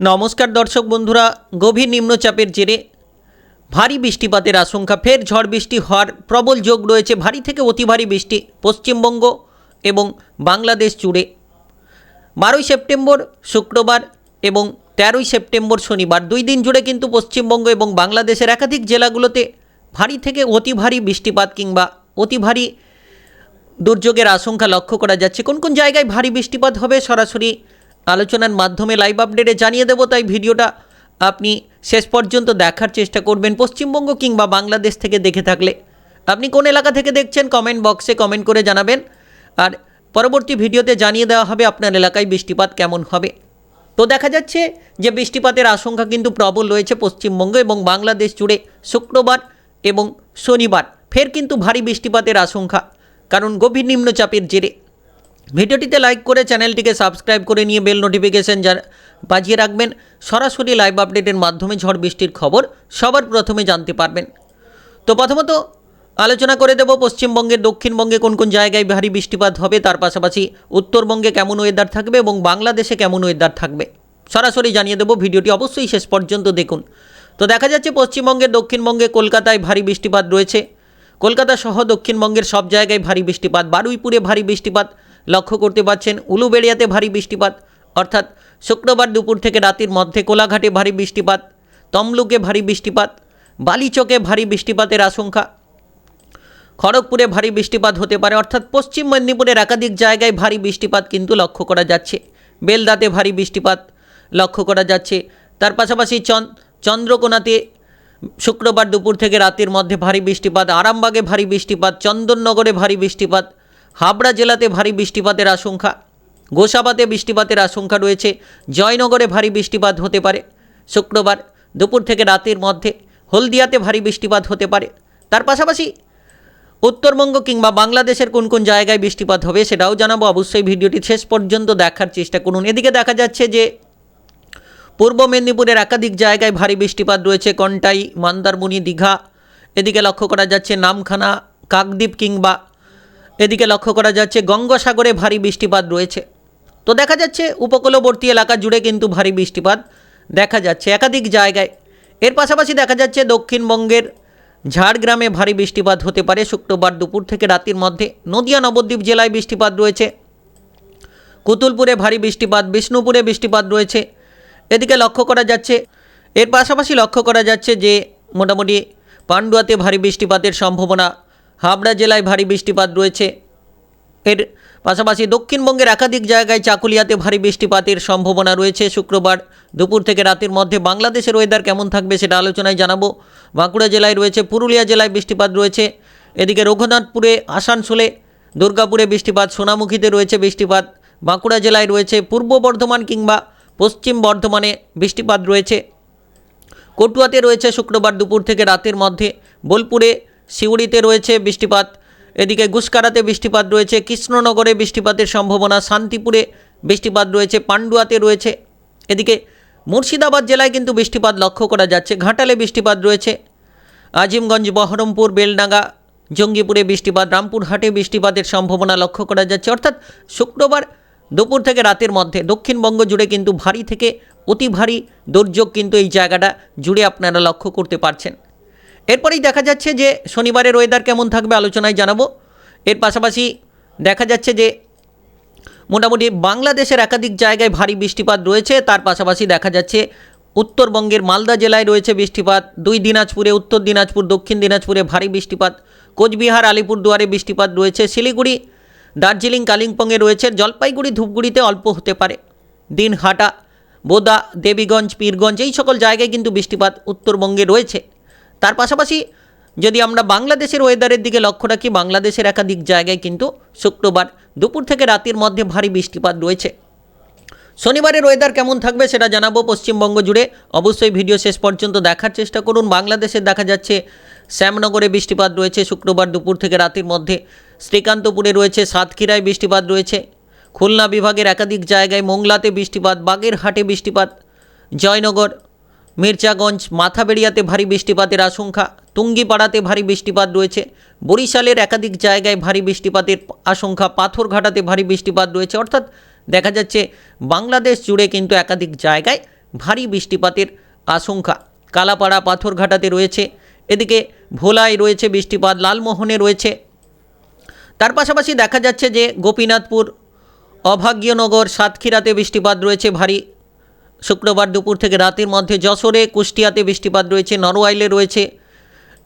নমস্কার দর্শক বন্ধুরা, গভীর নিম্নচাপের জেরে ভারী বৃষ্টিপাতের আশঙ্কা, ফের ঝড় বৃষ্টি হওয়ার প্রবল যোগ রয়েছে ভারী থেকে অতি ভারী বৃষ্টি পশ্চিমবঙ্গ এবং বাংলাদেশ জুড়ে। বারোই সেপ্টেম্বর শুক্রবার এবং তেরোই সেপ্টেম্বর শনিবার, দুই দিন জুড়ে কিন্তু পশ্চিমবঙ্গ এবং বাংলাদেশের একাধিক জেলাগুলোতে ভারী থেকে অতি ভারী বৃষ্টিপাত কিংবা অতি ভারী দুর্যোগের আশঙ্কা লক্ষ্য করা যাচ্ছে। কোন কোন জায়গায় ভারী বৃষ্টিপাত হবে সরাসরি আলোচনার মাধ্যমে লাইভ আপডেটে জানিয়ে দেবো, তাই ভিডিওটা আপনি শেষ পর্যন্ত দেখার চেষ্টা করবেন পশ্চিমবঙ্গ কিংবা বাংলাদেশ থেকে দেখে থাকলে। আপনি কোন এলাকা থেকে দেখছেন কমেন্ট বক্সে কমেন্ট করে জানাবেন। আর পরবর্তী ভিডিওতে জানিয়ে দেওয়া হবে আপনার এলাকায় বৃষ্টিপাত কেমন হবে। তো দেখা যাচ্ছে যে বৃষ্টিপাতের আশঙ্কা কিন্তু প্রবল রয়েছে পশ্চিমবঙ্গ এবং বাংলাদেশ জুড়ে শুক্রবার এবং শনিবার। ফের কিন্তু ভারী বৃষ্টিপাতের আশঙ্কা, কারণ গভীর নিম্নচাপের জেরে। ভিডিওটিতে লাইক করে চ্যানেলটিকে সাবস্ক্রাইব করে নিয়ে বেল নোটিফিকেশন যা বাজিয়ে রাখবেন। সরাসরি লাইভ আপডেটের মাধ্যমে ঝড় বৃষ্টির খবর সবার প্রথমে জানতে পারবেন। তো প্রথমত আলোচনা করে দেব পশ্চিমবঙ্গের, দক্ষিণবঙ্গে কোন কোন জায়গায় ভারী বৃষ্টিপাত হবে, তার পাশাপাশি উত্তরবঙ্গে কেমন ওয়েদার থাকবে এবং বাংলাদেশে কেমন ওয়েদার থাকবে। সরাসরি জানিয়ে দেব ভিডিওটি অবশ্যই শেষ পর্যন্ত দেখুন। তো দেখা যাচ্ছে পশ্চিমবঙ্গের দক্ষিণবঙ্গে, কলকাতায় ভারী বৃষ্টিপাত রয়েছে। কলকাতা সহ দক্ষিণবঙ্গের সব জায়গায় ভারী বৃষ্টিপাত, বারুইপুরে ভারী বৃষ্টিপাত লক্ষ্য করতে পারছেন উলুবেড়িয়াতে ভারী বৃষ্টিপাত। অর্থাৎ শুক্রবার দুপুর থেকে রাতের মধ্যে কোলাঘাটে ভারী বৃষ্টিপাত, তমলুকে ভারী বৃষ্টিপাত, বালিচকে ভারী বৃষ্টিপাতের আশঙ্কা। খড়গপুরে ভারী বৃষ্টিপাত হতে পারে, অর্থাৎ পশ্চিম মেদিনীপুরের একাধিক জায়গায় ভারী বৃষ্টিপাত কিন্তু লক্ষ্য করা যাচ্ছে। বেলদাতে ভারী বৃষ্টিপাত লক্ষ্য করা যাচ্ছে। তার পাশাপাশি চন চন্দ্রকোনাতে শুক্রবার দুপুর থেকে রাতের মধ্যে ভারী বৃষ্টিপাত, আরামবাগে ভারী বৃষ্টিপাত, চন্দননগরে ভারী বৃষ্টিপাত হাবড়া জেলাতে ভারী বৃষ্টিপাতের আশঙ্কা। গোসাবাতে বৃষ্টিপাতের আশঙ্কা রয়েছে। জয়নগরে ভারী বৃষ্টিপাত হতে পারে। শুক্রবার দুপুর থেকে রাতের মধ্যে হলদিয়াতে ভারী বৃষ্টিপাত হতে পারে। তার পাশাপাশি উত্তরবঙ্গ কিংবা বাংলাদেশের কোন কোন জায়গায় বৃষ্টিপাত হবে সেটাও জানাব। অবশ্যই ভিডিওটি শেষ পর্যন্ত দেখার চেষ্টা করুন। এদিকে দেখা যাচ্ছে যে পূর্ব মেদিনীপুরের একাধিক জায়গায় ভারী বৃষ্টিপাত রয়েছে। কন্টাই, মন্দারমণি, দীঘা। এদিকে লক্ষ্য করা যাচ্ছে নামখানা, কাকদ্বীপ কিংবা এদিকে লক্ষ্য করা যাচ্ছে গঙ্গাসাগরে ভারী বৃষ্টিপাত রয়েছে। তো দেখা যাচ্ছে উপকূলবর্তী এলাকা জুড়ে কিন্তু ভারী বৃষ্টিপাত দেখা যাচ্ছে একাধিক জায়গায়। এর পাশাপাশি দেখা যাচ্ছে দক্ষিণবঙ্গের ঝাড়গ্রামে ভারী বৃষ্টিপাত হতে পারে শুক্রবার দুপুর থেকে রাতের মধ্যে। নদিয়া, নবদ্বীপ জেলায় বৃষ্টিপাত রয়েছে। কুতুলপুরে ভারী বৃষ্টিপাত, বিষ্ণুপুরে বৃষ্টিপাত রয়েছে। এদিকে লক্ষ্য করা যাচ্ছে, এর পাশাপাশি লক্ষ্য করা যাচ্ছে যে মোটামুটি পান্ডুয়াতে ভারী বৃষ্টিপাতের সম্ভাবনা হাবড়া জেলায় ভারী বৃষ্টিপাত রয়েছে। এর পাশাপাশি দক্ষিণবঙ্গের একাধিক জায়গায় চাকুলিয়াতে ভারী বৃষ্টিপাতের সম্ভাবনা রয়েছে। শুক্রবার দুপুর থেকে রাতের মধ্যে বাংলাদেশের ওয়েদার কেমন থাকবে সেটা আলোচনায় জানাব। বাঁকুড়া জেলায় রয়েছে, পুরুলিয়া জেলায় বৃষ্টিপাত রয়েছে। এদিকে রঘুনাথপুরে, আসানসোলে, দুর্গাপুরে বৃষ্টিপাত, সোনামুখীতে রয়েছে বৃষ্টিপাত। বাঁকুড়া জেলায় রয়েছে, পূর্ব বর্ধমান কিংবা পশ্চিম বর্ধমানে বৃষ্টিপাত রয়েছে। কটুয়াতে রয়েছে শুক্রবার দুপুর থেকে রাতের মধ্যে। বোলপুরে সিউড়িতে রয়েছে বৃষ্টিপাত, এদিকে গুসকারাতে বৃষ্টিপাত রয়েছে, কৃষ্ণনগরে বৃষ্টিপাতের সম্ভাবনা, শান্তিপুরে বৃষ্টিপাত রয়েছে, পান্ডুয়াতে রয়েছে, এদিকে মুর্শিদাবাদ জেলায় কিন্তু বৃষ্টিপাত লক্ষ্য করা যাচ্ছে, ঘাটালে বৃষ্টিপাত রয়েছে, আজিমগঞ্জ, বহরমপুর, বেলডাঙ্গা, জঙ্গিপুরে বৃষ্টিপাত, রামপুরহাটে বৃষ্টিপাতের সম্ভাবনা লক্ষ্য করা যাচ্ছে, অর্থাৎ শুক্রবার দুপুর থেকে রাতের মধ্যে দক্ষিণবঙ্গ জুড়ে কিন্তু ভারী থেকে অতি ভারী দুর্যোগ কিন্তু এই জায়গাটা জুড়ে আপনারা লক্ষ্য করতে পারছেন। এরপরেই দেখা যাচ্ছে যে শনিবারের ওয়েদার কেমন থাকবে আলোচনায় জানাব। এর পাশাপাশি দেখা যাচ্ছে যে মোটামুটি বাংলাদেশের একাধিক জায়গায় ভারী বৃষ্টিপাত রয়েছে। তার পাশাপাশি দেখা যাচ্ছে উত্তরবঙ্গের মালদা জেলায় রয়েছে বৃষ্টিপাত। দুই দিনাজপুরে, উত্তর দিনাজপুর, দক্ষিণ দিনাজপুরে ভারী বৃষ্টিপাত। কোচবিহার, আলিপুরদুয়ারে বৃষ্টিপাত রয়েছে। শিলিগুড়ি, দার্জিলিং, কালিম্পংয়ে রয়েছে। জলপাইগুড়ি, ধূপগুড়িতে অল্প হতে পারে। দিনহাটা, বোদা, দেবীগঞ্জ, পীরগঞ্জ এই সকল জায়গায় কিন্তু বৃষ্টিপাত উত্তরবঙ্গে রয়েছে। তার পাশাপাশি যদি আমরা বাংলাদেশের ওয়েদারের দিকে লক্ষ্য রাখি, বাংলাদেশের একাধিক জায়গায় কিন্তু শুক্রবার দুপুর থেকে রাতের মধ্যে ভারী বৃষ্টিপাত রয়েছে। শনিবারের ওয়েদার কেমন থাকবে সেটা জানাব পশ্চিমবঙ্গ জুড়ে। অবশ্যই ভিডিও শেষ পর্যন্ত দেখার চেষ্টা করুন। বাংলাদেশে দেখা যাচ্ছে শ্যামনগরে বৃষ্টিপাত রয়েছে শুক্রবার দুপুর থেকে রাতের মধ্যে। শ্রীকান্তপুরে রয়েছে সাতক্ষীরায় বৃষ্টিপাত রয়েছে। খুলনা বিভাগের একাধিক জায়গায় মোংলাতে বৃষ্টিপাত, বাগেরহাটে বৃষ্টিপাত, জয়নগর মির্জাগঞ্জ, মাথাবেড়িয়াতে ভারী বৃষ্টিপাতের আশঙ্কা, তুঙ্গিপাড়াতে ভারী বৃষ্টিপাত রয়েছে, বরিশালের একাধিক জায়গায় ভারী বৃষ্টিপাতের আশঙ্কা, পাথরঘাটাতে ভারী বৃষ্টিপাত রয়েছে। অর্থাৎ দেখা যাচ্ছে বাংলাদেশ জুড়ে কিন্তু একাধিক জায়গায় ভারী বৃষ্টিপাতের আশঙ্কা। কালাপাড়া, পাথরঘাটাতে রয়েছে, এদিকে ভোলায় রয়েছে বৃষ্টিপাত, লালমোহনে রয়েছে। তার পাশাপাশি দেখা যাচ্ছে যে গোপীনাথপুর, অভাগ্যনগর, সাতক্ষীরাতে বৃষ্টিপাত রয়েছে ভারী। শুক্রবার দুপুর থেকে রাতের মধ্যে যশোরে, কুষ্টিয়াতে বৃষ্টিপাত রয়েছে, নরওয়াইলে রয়েছে।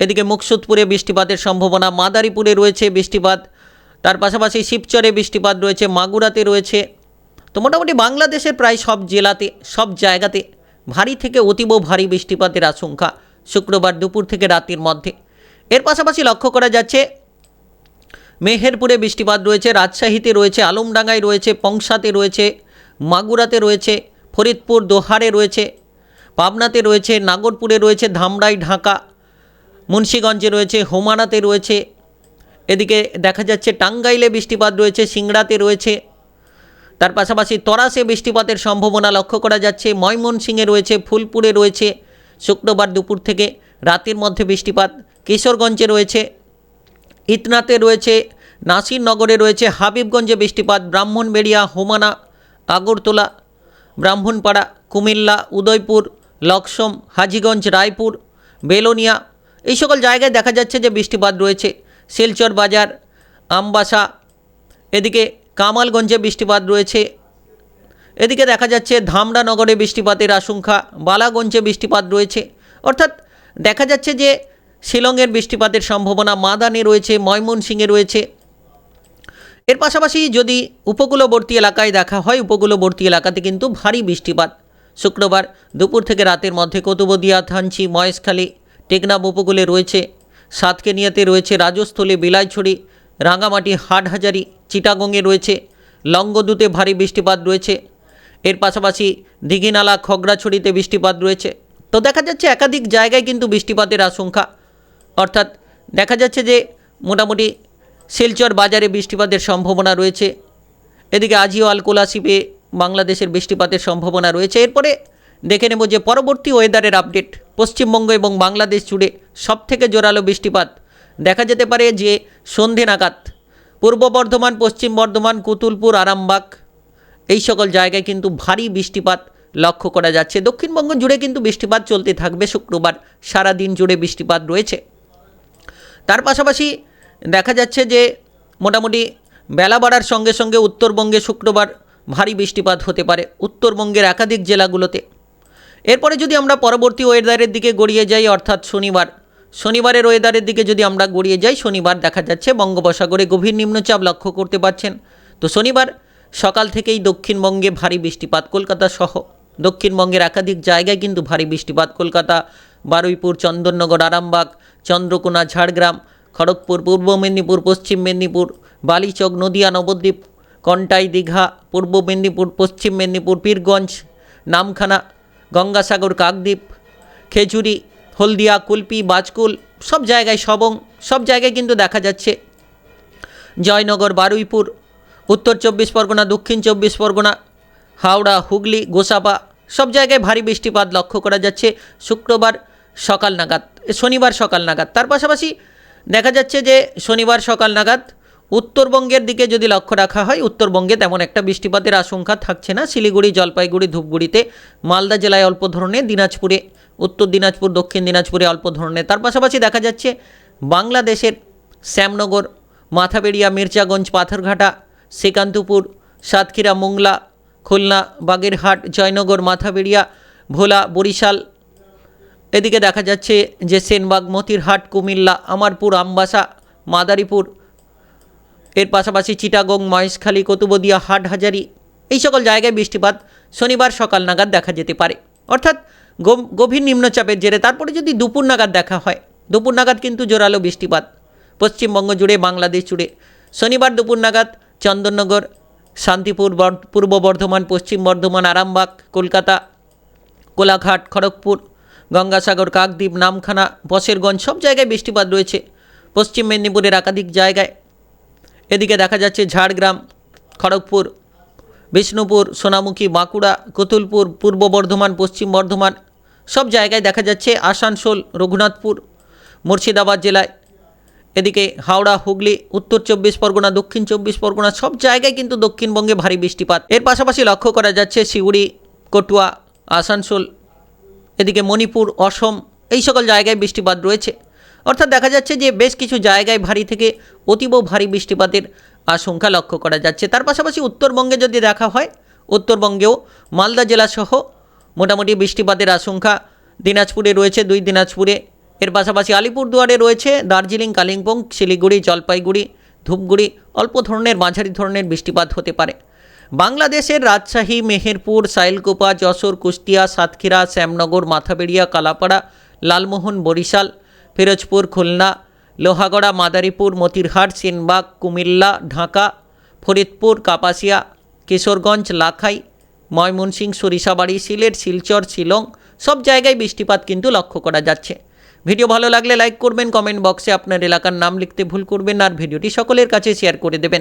এদিকে মুকসুদপুরে বৃষ্টিপাতের সম্ভাবনা, মাদারীপুরে রয়েছে বৃষ্টিপাত, তার পাশাপাশি শিবচরে বৃষ্টিপাত রয়েছে, মাগুরাতে রয়েছে। তো মোটামুটি বাংলাদেশের প্রায় সব জেলাতে, সব জায়গাতে ভারী থেকে অতীব ভারী বৃষ্টিপাতের আশঙ্কা শুক্রবার দুপুর থেকে রাতের মধ্যে। এর পাশাপাশি লক্ষ্য করা যাচ্ছে, মেহেরপুরে বৃষ্টিপাত রয়েছে, রাজশাহীতে রয়েছে, আলমডাঙ্গায় রয়েছে, পংসাতে রয়েছে, মাগুরাতে রয়েছে ফরিদপুর দোহারে রয়েছে, পাবনাতে রয়েছে, নাগরপুরে রয়েছে, ধামরাই, ঢাকা, মুন্সীগঞ্জে রয়েছে হোমানাতে রয়েছে। এদিকে দেখা যাচ্ছে টাঙ্গাইলে বৃষ্টিপাত রয়েছে, সিংড়াতে রয়েছে। তার পাশাপাশি তরাসে বৃষ্টিপাতের সম্ভাবনা লক্ষ্য করা যাচ্ছে। ময়মনসিংহে রয়েছে, ফুলপুরে রয়েছে, শুক্রবার দুপুর থেকে রাতের মধ্যে বৃষ্টিপাত। কিশোরগঞ্জে রয়েছে ইতনাতে রয়েছে, নাসিরনগরে রয়েছে, হাবিবগঞ্জে বৃষ্টিপাত, ব্রাহ্মণবেড়িয়া, হোমানা, আগরতলা ব্রাহ্মণপাড়া, কুমিল্লা, উদয়পুর, লক্সম, হাজিগঞ্জ, রায়পুর, বেলোনিয়া, এই সকল জায়গায় দেখা যাচ্ছে যে বৃষ্টিপাত রয়েছে। শিলচর বাজার, আমবাসা, এদিকে কামালগঞ্জে বৃষ্টিপাত রয়েছে। এদিকে দেখা যাচ্ছে ধামরা নগরে বৃষ্টিপাতের আশঙ্কা, বালাগঞ্জে বৃষ্টিপাত রয়েছে। অর্থাৎ দেখা যাচ্ছে যে শিলংয়ের বৃষ্টিপাতের সম্ভাবনা, মাদানে রয়েছে, ময়মনসিংহে রয়েছে। এর পাশাপাশি যদি উপকূলবর্তী এলাকায় দেখা হয়, উপকূলবর্তী এলাকাতে কিন্তু ভারী বৃষ্টিপাত। শুক্রবার দুপুর থেকে রাতের মধ্যে কতুবদিয়া, থানচি, মহেশখালী, টেকনাফ উপকূলে রয়েছে সাতকেনিয়াতে রয়েছে রাজস্থলী বিলাইছড়ি রাঙামাটি হাটহাজারি, চিটাগংয়ে রয়েছে লঙ্গদুতে ভারী বৃষ্টিপাত রয়েছে। এর পাশাপাশি দিঘিনালা, খগড়াছড়িতে বৃষ্টিপাত রয়েছে। তো দেখা যাচ্ছে একাধিক জায়গায় কিন্তু বৃষ্টিপাতের আশঙ্কা। অর্থাৎ দেখা যাচ্ছে যে মোটামুটি শিলচর বাজারে বৃষ্টিপাতের সম্ভাবনা রয়েছে। এদিকে আজিও আলকোলাসিপে বাংলাদেশের বৃষ্টিপাতের সম্ভাবনা রয়েছে। এরপরে দেখে নেব যে পরবর্তী ওয়েদারের আপডেট। পশ্চিমবঙ্গ এবং বাংলাদেশ জুড়ে সবথেকে জোরালো বৃষ্টিপাত দেখা যেতে পারে যে সন্ধে নাগাদ। পূর্ব বর্ধমান, পশ্চিম বর্ধমান, কুতুলপুর, আরামবাগ এই সকল জায়গায় কিন্তু ভারী বৃষ্টিপাত লক্ষ্য করা যাচ্ছে। দক্ষিণবঙ্গ জুড়ে কিন্তু বৃষ্টিপাত চলতে থাকবে শুক্রবার। সারা দিন জুড়ে বৃষ্টিপাত রয়েছে। তার পাশাপাশি দেখা যাচ্ছে যে মোটামুটি বেলা বাড়ার সঙ্গে সঙ্গে উত্তরবঙ্গে শুক্রবার ভারী বৃষ্টিপাত হতে পারে উত্তরবঙ্গের একাধিক জেলাগুলোতে। এরপরে যদি আমরা পরবর্তী ওয়েদারের দিকে গড়িয়ে যাই, অর্থাৎ শনিবার, শনিবারের ওয়েদারের দিকে যদি আমরা গড়িয়ে যাই, শনিবার দেখা যাচ্ছে বঙ্গোপসাগরে গভীর নিম্নচাপ লক্ষ্য করতে পারছেন তো শনিবার সকাল থেকেই দক্ষিণবঙ্গে ভারী বৃষ্টিপাত, কলকাতা সহ দক্ষিণবঙ্গের একাধিক জায়গায় কিন্তু ভারী বৃষ্টিপাত, কলকাতা, বারুইপুর, চন্দননগর, আরামবাগ, চন্দ্রকোনা, ঝাড়গ্রাম খড়গপুর, পূর্ব মেদিনীপুর, পশ্চিম মেদিনীপুর, বালিচক, নদিয়া, নবদ্বীপ, কন্টাই, দীঘা, পূর্ব মেদিনীপুর, পশ্চিম মেদিনীপুর, পীরগঞ্জ, নামখানা, গঙ্গাসাগর, কাকদ্বীপ, খেজুরি, হলদিয়া, কুলপি, বাজকুল, সব জায়গায় সবং, সব জায়গায় কিন্তু দেখা যাচ্ছে। জয়নগর, বারুইপুর, উত্তর চব্বিশ পরগনা, দক্ষিণ চব্বিশ পরগনা, হাওড়া, হুগলি গোসাপা সব জায়গায় ভারী বৃষ্টিপাত লক্ষ্য করা যাচ্ছে। শুক্রবার সকাল নাগাদ, শনিবার সকাল নাগাদ। তার পাশাপাশি দেখা যাচ্ছে যে শনিবার সকাল নাগাদ উত্তরবঙ্গের দিকে যদি লক্ষ্য রাখা হয়, উত্তরবঙ্গে তেমন একটা বৃষ্টিপাতের আশঙ্কা থাকছে না। শিলিগুড়ি, জলপাইগুড়ি, ধূপগুড়িতে মালদা জেলায় অল্প ধরনের, দিনাজপুরে, উত্তর দিনাজপুর, দক্ষিণ দিনাজপুরে অল্প ধরনের। তার পাশাপাশি দেখা যাচ্ছে বাংলাদেশের শ্যামনগর, মাথাবেড়িয়া, মির্জাগঞ্জ, পাথরঘাটা, শ্রীকান্তপুর, সাতক্ষীরা, মোংলা, খুলনা, বাগেরহাট, জয়নগর, মাথাবেড়িয়া, ভোলা, বরিশাল এদিকে দেখা যাচ্ছে যে সেনবাগ, মতিরহাট, কুমিল্লা, আমারপুর, আমবাসা, মাদারীপুর, এর পাশাপাশি চিটাগং, মহেশখালী, কতুবদিয়া, হাটহাজারি, এই সকল জায়গায় বৃষ্টিপাত শনিবার সকাল নাগাদ দেখা যেতে পারে। অর্থাৎ গভীর নিম্নচাপের জেরে তারপরে যদি দুপুর নাগাদ দেখা হয়, দুপুর নাগাদ কিন্তু জোরালো বৃষ্টিপাত। পশ্চিমবঙ্গ জুড়ে, বাংলাদেশ জুড়ে শনিবার দুপুর নাগাদ চন্দননগর, শান্তিপুর পূর্ব বর্ধমান, পশ্চিম বর্ধমান, আরামবাগ, কলকাতা, কোলাঘাট, খড়গপুর গঙ্গাসাগর, কাকদ্বীপ, নামখানা, বসেরগঞ্জ সব জায়গায় বৃষ্টিপাত রয়েছে। পশ্চিম মেদিনীপুরের একাধিক জায়গায়। এদিকে দেখা যাচ্ছে ঝাড়গ্রাম, খড়গপুর, বিষ্ণুপুর, সোনামুখী, বাঁকুড়া, কতুলপুর, পূর্ব বর্ধমান, পশ্চিম বর্ধমান সব জায়গায় দেখা যাচ্ছে আসানসোল, রঘুনাথপুর, মুর্শিদাবাদ জেলায়। এদিকে হাওড়া, হুগলি, উত্তর চব্বিশ পরগনা, দক্ষিণ চব্বিশ পরগনা সব জায়গায় কিন্তু দক্ষিণবঙ্গে ভারী বৃষ্টিপাত। এর পাশাপাশি লক্ষ্য করা যাচ্ছে সিউড়ি কটুয়া, আসানসোল এদিকে মণিপুর, অসম এই সকল জায়গায় বৃষ্টিপাত রয়েছে। অর্থাৎ দেখা যাচ্ছে যে বেশ কিছু জায়গায় ভারী থেকে অতীব ভারী বৃষ্টিপাতের আশঙ্কা লক্ষ্য করা যাচ্ছে। তার পাশাপাশি উত্তরবঙ্গে যদি দেখা হয়, উত্তরবঙ্গেও মালদা জেলাসহ মোটামুটি বৃষ্টিপাতের আশঙ্কা দিনাজপুরে রয়েছে, দুই দিনাজপুরে। এর পাশাপাশি আলিপুরদুয়ারে রয়েছে দার্জিলিং, কালিম্পং, শিলিগুড়ি, জলপাইগুড়ি, ধূপগুড়ি, অল্প ধরনের মাঝারি ধরনের বৃষ্টিপাত হতে পারে। বাংলাদেশের রাজশাহী, মেহেরপুর, সাইলকোপা, যশোর, কুষ্টিয়া, সাতক্ষীরা, শ্যামনগর, মাথাবেড়িয়া, কালাপাড়া, লালমোহন, বরিশাল, ফিরোজপুর, খুলনা, লোহাগড়া, মাদারীপুর, মতিরহাট, সেনবাগ, কুমিল্লা, ঢাকা, ফরিদপুর, কাপাসিয়া, কিশোরগঞ্জ, লাখাই, ময়মনসিংহ, সরিষাবাড়ি, সিলেট, শিলচর, শিলং, সব জায়গায় বৃষ্টিপাত কিন্তু লক্ষ্য করা যাচ্ছে। ভিডিও ভালো লাগলে লাইক করবেন, কমেন্ট বক্সে আপনার এলাকার নাম লিখতে ভুল করবেন আর ভিডিওটি সকলের কাছে শেয়ার করে দেবেন।